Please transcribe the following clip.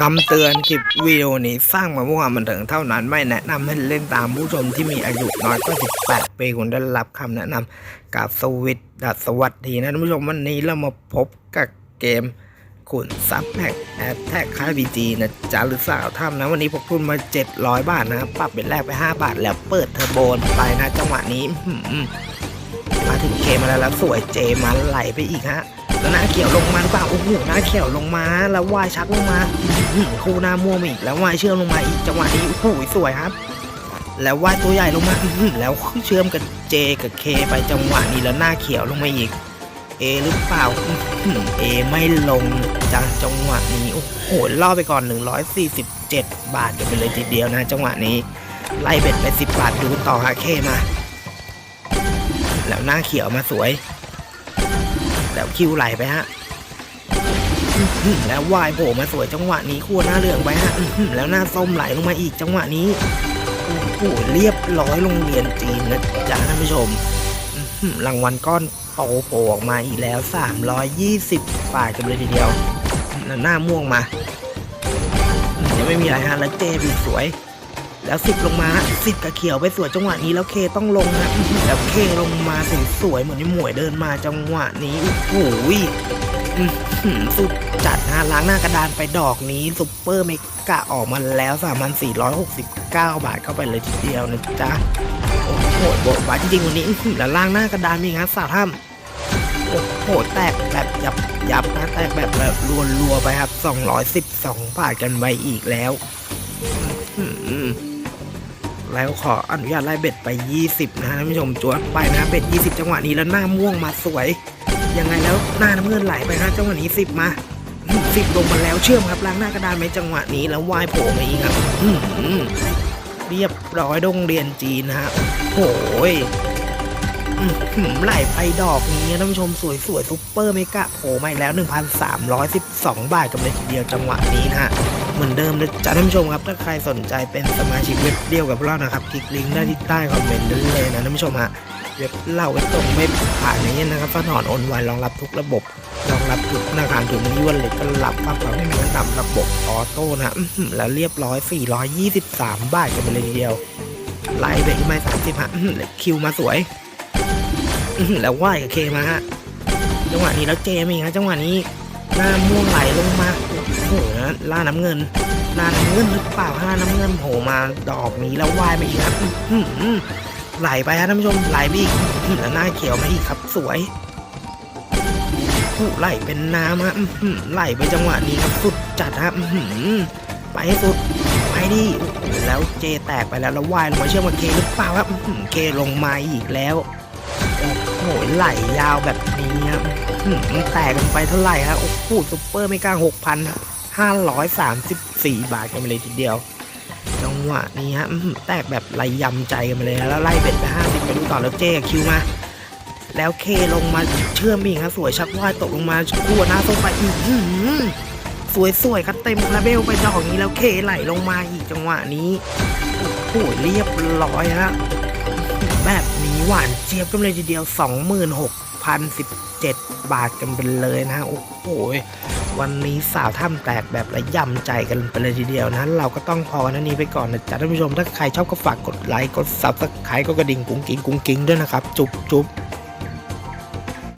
คำเตือนคลิปวิดีโอนี้สร้างมาเพื่อความบันเทิงเท่านั้นไม่แนะนำให้เล่นตามผู้ชมที่มีอายุน้อยกว่า 18 ปีควรได้รับคำแนะนำกับสวิตดัสวัสดีนะท่านผู้ชมวันนี้เรามาพบกับเกมขุนซับแพ็กแอดแท็กค่ายบีจีนะจ๊ะหรือสาวถ้ำนะวันนี้พกทุนมา 700 บาทนะปรับเป็นแรกไป 5 บาทแล้วเปิดเทอร์โบนไปนะจังหวะนี้ ถึงเกมมาแล้วแล้วสวยเจมันไหลไปอีกฮะแล้วหน้าเขียวลงมาหรือเปล่าโอ้โหหน้าเขียวลงมา แล้ววายชักลงมาอื้อหือคู่หน้าม่วงมาอีกแล้ววายเชื่อมลงมาอีกจังหวะนี้โอ้โหสวยครับ แล้ววายตัวใหญ่ลงมาหือแล้วเชื่อมกับเจกับเคไปจังหวะนี้แล้วหน้าเขียวลงมาอีกเอหรือเปล่าเอไม่ลงจังจังหวะนี้โอ้โหล่อไปก่อน 147 บาทกันไปเลยทีเดียวนะจังหวะนี้ ไล่เบ็ดไป 10 บาทดูต่อฮะเคมา แล้วหน้าเขียวมาสวย แล้วคิวไหลไปฮะแล้ววายโผล่มาสวยจังหวะนี้ขั้วหน้าเหลืองไปฮะแล้วหน้าส้มไหลลงมาอีกจังหวะนี้โอ้โหเรียบร้อยโรงเรียนจีนนะจ๊ะท่านผู้ชมรางวัลก้อนโตโผล่ออกมาอีกแล้ว 320บาทกันเลยทีเดียวแล้วหน้าม่วงมาอื้อยังไม่มีอะไรฮะแล้วเจบีสวย แล้วสิบลงมาสิบกับเขียวไปสวยจังหวะนี้แล้วเคต้องลงนะแล้วเคลงมาสวยเหมือนที่หมวยเดินมาจังหวะนี้โอ้โหอื้อหือสุดจัดนะล้างหน้ากระดานไปดอกนี้ซุปเปอร์เมกะออกมาแล้ว 3,469 บาทเข้าไปเลยทีเดียวนะจ๊ะโอ้โหโบกบาทจริงๆวันนี้อื้อหือแล้วล่างหน้ากระดานมีงั้นสาวถ้ำโอ้โหแตกแบบยับยับนะแตกแบบแบบรัวๆไปครับ 212 บาทกันไปอีกแล้ว แล้วขออนุญาตไล่เบ็ดไป 20 นะท่านผู้ชมจวดไปนะเบ็ด 20 จังหวะนี้แล้วหน้าม่วงมาสวย ยังไงแล้วหน้าน้ำเงินไหลไปนะจังหวะนี้ 10 มา10ลงมาแล้วเชื่อมครับล้างหน้ากระดานไหมจังหวะนี้แล้ววายโผล่มาอีกครับเรียบร้อยโรงเรียนจีนะฮะโอ้ย ไหลไปดอกนี้ท่านผู้ชมสวยสวยซุปเปอร์เมกะโผล่มาอีกแล้ว 1,312 บาทกันเลยทีเดียวจังหวะนี้นะฮะเหมือนเดิมเลยจ้าท่านผู้ชมครับ ถ้าใครสนใจเป็นสมาชิกเว็บเดียวกับเรานะครับ คลิกลิงก์ได้ที่ใต้คอมเมนต์ได้เลยนะท่านผู้ชมฮะเว็บเล่าไว้ตรงไม่ผ่านอย่างนี้ยนะครับฝากถอนโอนไวรองรับทุกระบบรองรับทุกธนาคารทุกนี้วันเล็กก็รับฝากเราไม่มีขั้นต่ำระบบออโต้นะแล้วเรียบร้อย 423 บาทกันไปเลยทีเดียวไล่ไปอีกไม่สามสิบฮะอื้อหือแล้วคิวมาสวย แล้วว่ายกับเคมาฮะจังหวะนี้แล้วเจมีฮะจังหวะนี้หน้าม่วงไหลลงมาโอ้โหนะล่าน้ำเงินล่าน้ำเงินหรือเปล่าล่าน้ำเงินโผล่มาดอกนี้แล้วว่ายมาอีกครับไหลไปฮะท่านผู้ชมไหลไปอีกแล้วหน้าเขียวมาอีกครับสวยผู้ไหลเป็นน้ำฮะไหลไปจังหวะนี้ครับสุดจัดฮะไปให้สุดไปดิแล้วเจแตกไปแล้วแล้วว่ายลงมาเชื่อมกับเคหรือเปล่าครับเคลงมาอีกแล้ว โอ้โหไหลยาวแบบนี้ครับหืมแตกกันไปเท่าไหร่ฮะโอ้โหซุปเปอร์ไม่กล้าหกพันห้าร้อยสามสิบสี่บาทกันไปเลยทีเดียวจังหวะนี้ฮะแตกแบบไรยำใจกันไปเลยแล้วไล่เบ็ดไปห้าสิบไปดูต่อแล้วเจกับคิวมาแล้วเคลงมาเชื่อมอีกฮะสวยชักว่ายตกลงมาคู่หน้าส้มไปอื้อหือสวยสวยๆครับเต็มราเบลไปดอกนี้แล้วเคไหลลงมาอีกจังหวะนี้โอ้โหเรียบร้อยฮะ แบบนี้หวานเจี๊ยบกันเลยทีเดียว 26,017 บาทกันไปเลยนะ โอ้โห วันนี้สาวถ้ำแตกแบบระยำใจกันไปเลยทีเดียวนะ เราก็ต้องพอกันนี้ไปก่อนนะจ๊ะท่านผู้ชม ถ้าใครชอบก็ฝากกดไลค์ กดซับสไครต์ก็กระดิ่งกุ้งกิ้งกุ้งกิ้งด้วยนะครับ จุ๊บจุ๊บ